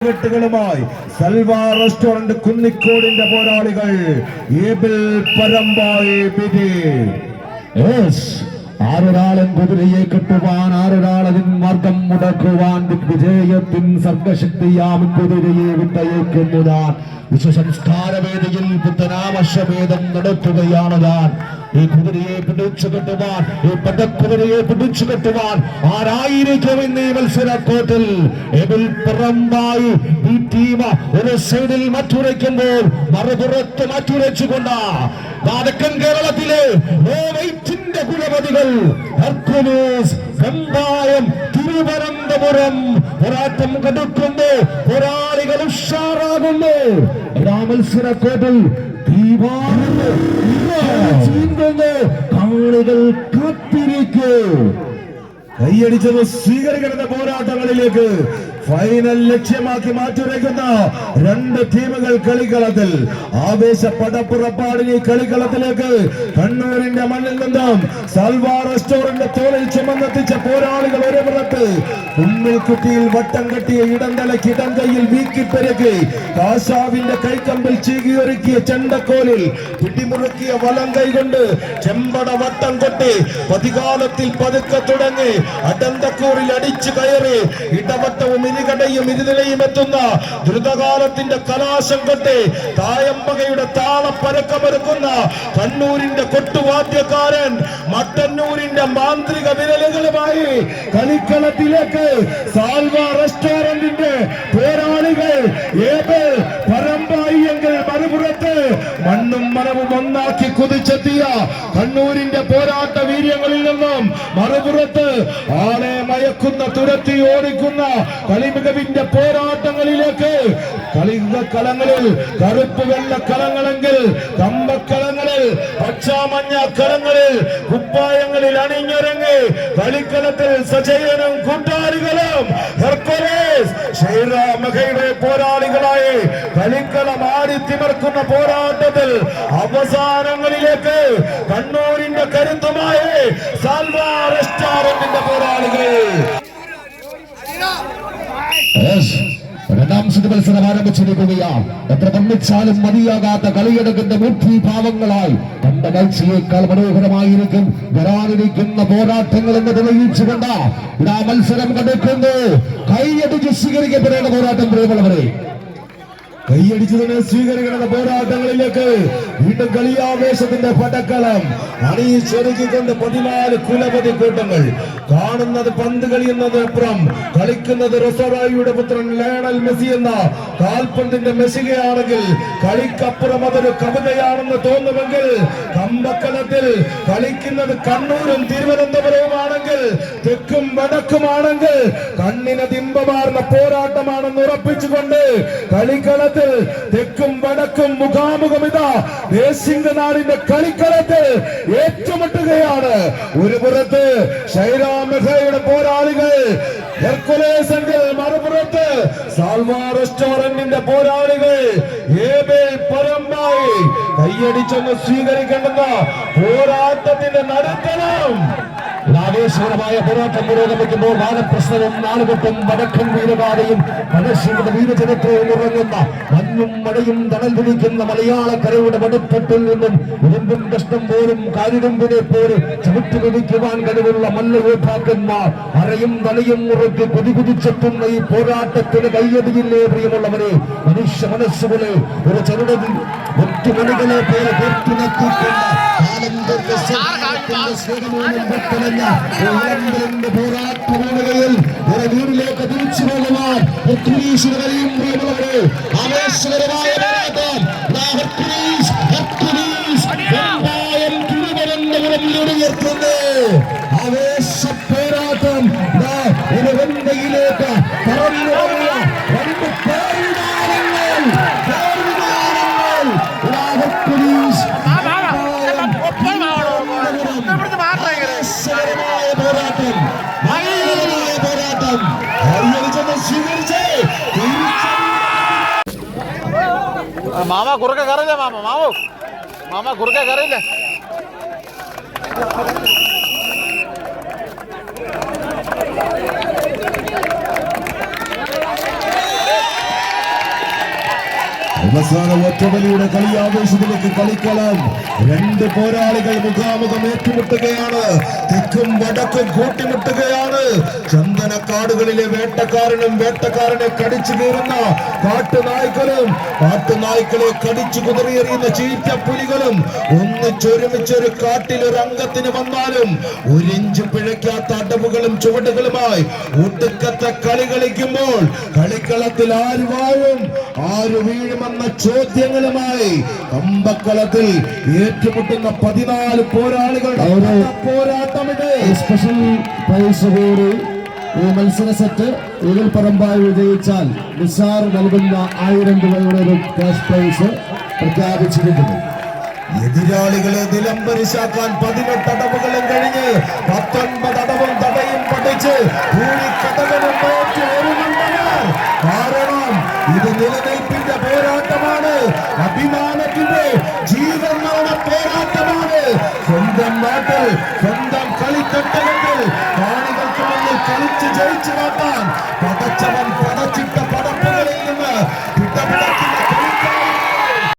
വെട്ടുകളുമായി salwar restaurant കുന്നിക്കോടിന്റെ പോരാളികൾ ഏബിൽ കുതിരയെ കെട്ടുവാൻ ആറൊരാളതിൻ മാർഗം മുടക്കുവാൻ വിജയത്തിൻ സർഗശക്തിയാം കുതിരയെ വിട്ടയക്കുന്നു ഞാൻ. വിശ്വസംസ്കാര വേദിയിൽ പുത്തനാമശഭേദം നടത്തുകയാണ് ഞാൻ. ഈ കുതിരയെ പിടിച്ചു കെട്ടുവാൻ ഈ പടക്കുതിരയെ പിടിച്ചു കെട്ടുവാൻ ആരായിരിക്കും ഇന്ന് ഈ മത്സരക്കോട്ടിൽ എബിൽ ഈ ടീം ഒരു സൈഡിൽ മറ്റുരയ്ക്കുമ്പോൾ മറുപുറത്ത് മറ്റുരച്ചുകൊണ്ട് വടക്കൻ കേരളത്തിലെ കുലപതികൾ ഹെർക്കുലീസ് വെമ്പായം തിരുവനന്തപുരം പോരാട്ടം കടുക്കുന്നു പോരാളികൾ ഉഷാറാകുന്നു. മത്സരക്കോട്ടിൽ ചീന്തുന്നു കാണികൾ കാത്തിരിക്കൂ. കൈയടിച്ചത് സ്വീകരിക്കുന്ന പോരാട്ടങ്ങളിലേക്ക്. ഫൈനൽ ലക്ഷ്യമാക്കി മാറ്റുരയ്ക്കുന്ന രണ്ട് ടീമുകൾ കളിക്കളത്തിൽ. ആവേശ പടപ്പുറപ്പാടിന് കളിക്കളത്തിലേക്ക് കണ്ണൂരിന്റെ മണ്ണിൽ നിന്നും സൽവാ റെസ്റ്റോറന്റ് തോളിൽ ചുമന്നെത്തിച്ച പോരാളികൾ ഒരു പുറത്ത്. കുട്ടിയിൽ വട്ടം കെട്ടിയ ഇടം കിടങ്കയിൽ വീക്കിപ്പെരുക്കി കാശാവിന്റെ കൈക്കമ്പിൽ ചീകിയൊരുക്കിയ ചെണ്ടക്കോലിൽ പിടിമുറുക്കിയ വലം കൈ കൊണ്ട് ചെമ്പട വട്ടം കൊട്ടി പതികാലത്തിൽ പതുക്കെ തുടങ്ങി. അടന്തക്കൂറിൽ അടിച്ചു കയറി ഇടവട്ടവും ഇരുകടയും ഇരുനിലയും എത്തുന്ന ദ്രുതകാലത്തിന്റെ കലാശങ്കത്തെ തായമ്പകയുടെ താളപ്പരക്കമൊരുക്കുന്ന കണ്ണൂരിന്റെ കൊട്ടുവാദ്യക്കാരൻ മട്ടന്നൂരിന്റെ മാന്ത്രിക വിരലുകളുമായി കളിക്കളത്തിലേക്ക് സാൽവ റെസ്റ്റോറന്റിന്റെ പോരാളികൾ മറുപുറത്ത് മണ്ണും മനവും ഒന്നാക്കി കുതിച്ചെത്തിയ കണ്ണൂരിന്റെ പോരാട്ട വീര്യങ്ങളിൽ നിന്നും മറുപുറത്ത് ആളെ മയക്കുന്ന തുരത്തി ഓടിക്കുന്ന കളിമികവിന്റെ പോരാട്ടങ്ങളിലേക്ക് കളികളങ്ങളിൽ കറുപ്പ് വെള്ള കളങ്ങളെങ്കിൽ കമ്പക്കളങ്ങളിൽ പച്ചാമഞ്ഞ കളങ്ങളിൽ കുപ്പായങ്ങളിൽ അണിഞ്ഞൊരങ്ങി കളിക്കളത്തിൽ സജയനും കൂട്ടാളികളും പോരാളികളായി കളിക്കളം തിമർക്കുന്ന പോരാട്ടത്തിൽ അവസാനങ്ങളിലേക്ക് കണ്ണൂരിന്റെ കരുത്തുമായി സാൽവാ റെസ്റ്റോറന്റിന്റെ പോരാളികൾ. രണ്ടാം സെറ്റ് മത്സരം ആരംഭിച്ചിരിക്കുകയാണ് എത്ര വർണിച്ചാലും മതിയാകാത്ത കളിയെടുക്കുന്ന മൂർത്തിഭാവങ്ങളായി കണ്ട കാഴ്ചയേക്കാൾ മനോഹരമായിരിക്കും വരാനിരിക്കുന്ന പോരാട്ടങ്ങൾ എന്ന് തെളിയിച്ചുകൊണ്ട് ഇതാ മത്സരം കണ്ടെത്തുന്നു. കൈയടിച്ച് സ്വീകരിക്കപ്പെടേണ്ട പോരാട്ടം പ്രിയമുള്ളവരെ. കൈയടിച്ചു തന്നെ സ്വീകരിക്കുന്ന പോരാട്ടങ്ങളിലേക്ക്. വീണ്ടും കളിയാവേശത്തിന്റെ പടക്കളം. അണിയിച്ചൊരുക്കിക്കൊണ്ട് പതിനാല് കുലപതി കൂട്ടങ്ങൾ. കാണുന്നത് പന്ത് കളിയുന്നത് അപ്പുറം. കളിക്കുന്നത് റൊസറായിയുടെ പുത്രൻ ലയണൽ മെസ്സി എന്ന കാൽപന്തിന്റെ മെസ്സികയാണെങ്കിൽ കളിക്കപ്പുറം അതൊരു കവിതയാണെന്ന് തോന്നുമെങ്കിൽ കമ്പക്കലത്തിൽ കളിക്കുന്നത് കണ്ണൂരും തിരുവനന്തപുരവുമാണെങ്കിൽ തെക്കും വടക്കുമാണെങ്കിൽ കണ്ണിന് ബിംബമാർന്ന പോരാട്ടമാണെന്ന് ഉറപ്പിച്ചുകൊണ്ട് കളിക്കളത്തിൽ തെക്കും വടക്കും മുഖാമുഖം ഇതാ ദേശിംഗനാടിന്റെ കളിക്കളത്തിൽ ഏറ്റുമുട്ടുകയാണ്. ഒരു പുറത്ത് ഷൈറാമഹയുടെ പോരാളികൾ മറുപുറത്ത് സാൽവാ റെസ്റ്റോറന്റിന്റെ പോരാളികൾ ഏബേൽ പരമ്പായി സ്വീകരിക്കേണ്ടുന്ന പോരാട്ടത്തിന്റെ നടുത്തണം. ആവേശകരമായ പോരാട്ടം പുരോഗമിക്കുമ്പോൾ വാനപ്രശ്നവും നാളുകെട്ടും വടക്കും വീരപാതയും മനുഷ്യരുടെ വീരചരിത്രവും ഉറങ്ങുന്ന മഞ്ഞും മഴയും തണൽ പിടിക്കുന്ന മലയാളക്കരയുടെ വടുപ്പത്തിൽ നിന്നും ഇരുമ്പും കഷ്ടം പോലും കാരിരുമ്പിനെ പോലെ ചവിട്ടി പിടിക്കുവാൻ കഴിവുള്ള മല്ലയോദ്ധാക്കന്മാർ അരയും തലയും മുറുക്കി കുതികുതിച്ചെത്തുന്ന ഈ പോരാട്ടത്തിന് കയ്യടിയില്ലേ പ്രിയമുള്ളവരെ? മനുഷ്യ മനസ്സുകളെ ഒരു ചെറുടതിൽ ഒറ്റമണികളെ പോലെ തീർത്തുനക്കിക്കുന്ന പോരാട്ടവേളയിൽ ഒരു വീടിലേക്ക് തിരിച്ചു പോകുവാൻ പ്രിയമുള്ളവരെ ആവേശകരമായ പോരാട്ടം. मामा गुरका करायला मामा मामू. मामा गुरका करायला അവസാന ഒറ്റവലിയുടെ കളിയാവേശത്തിലേക്ക് കളിക്കളം. രണ്ട് പോരാളികൾ മുഖാമുഖം ഏറ്റുമുട്ടുകയാണ്. തെക്കും വടക്കും കൂട്ടിമുട്ടുകയാണ്. ചന്ദനക്കാടുകളിലെ വേട്ടക്കാരനും വേട്ടക്കാരനെ കടിച്ചു കീറുന്ന കാട്ടുനായ്ക്കളും കാട്ടുനായ്ക്കളെ കടിച്ചു കുതിറിയെറിയുന്ന ചീറ്റപ്പുലികളും ഒന്നിച്ചൊരുമിച്ചൊരു കാട്ടിൽ ഒരു അംഗത്തിന് വന്നാലും ഒരിഞ്ച് പിഴയ്ക്കാത്ത അടവുകളും ചുവടുകളുമായി ഒടുക്കത്തെ കളി കളിക്കുമ്പോൾ കളിക്കളത്തിൽ ആര് വാഴും? ആര് വീഴുമെന്ന ചോദ്യങ്ങളുമായി കമ്പക്കലത്തിൽ ഏറ്റുമുട്ടുന്ന പതിനാല് പോരാളികളുടെ പോരാട്ടമിത്. സ്പെഷ്യൽ പ്രൈസ് കൂടി ഈ മത്സര സെറ്റ് ഇതിൽ പറമ്പായി വിജയിച്ചാൽ നിസാർ നൽകുന്ന ആയിരം രൂപയുടെ ഒരു ക്യാഷ് പ്രൈസ് പ്രഖ്യാപിച്ചിരിക്കുന്നു. എതിരാളികളെ നിലംപരിശാക്കാൻ പതിനെട്ട് അടവുകളും കഴിഞ്ഞ് പത്തൊൻപത് സ്വന്തം നാട്ടിൽ സ്വന്തം കളിക്കട്ടകത്തിൽ കാണികൾക്ക് മുന്നിൽ കളിച്ച് ജയിച്ചു കാട്ടാൻ പതച്ചവ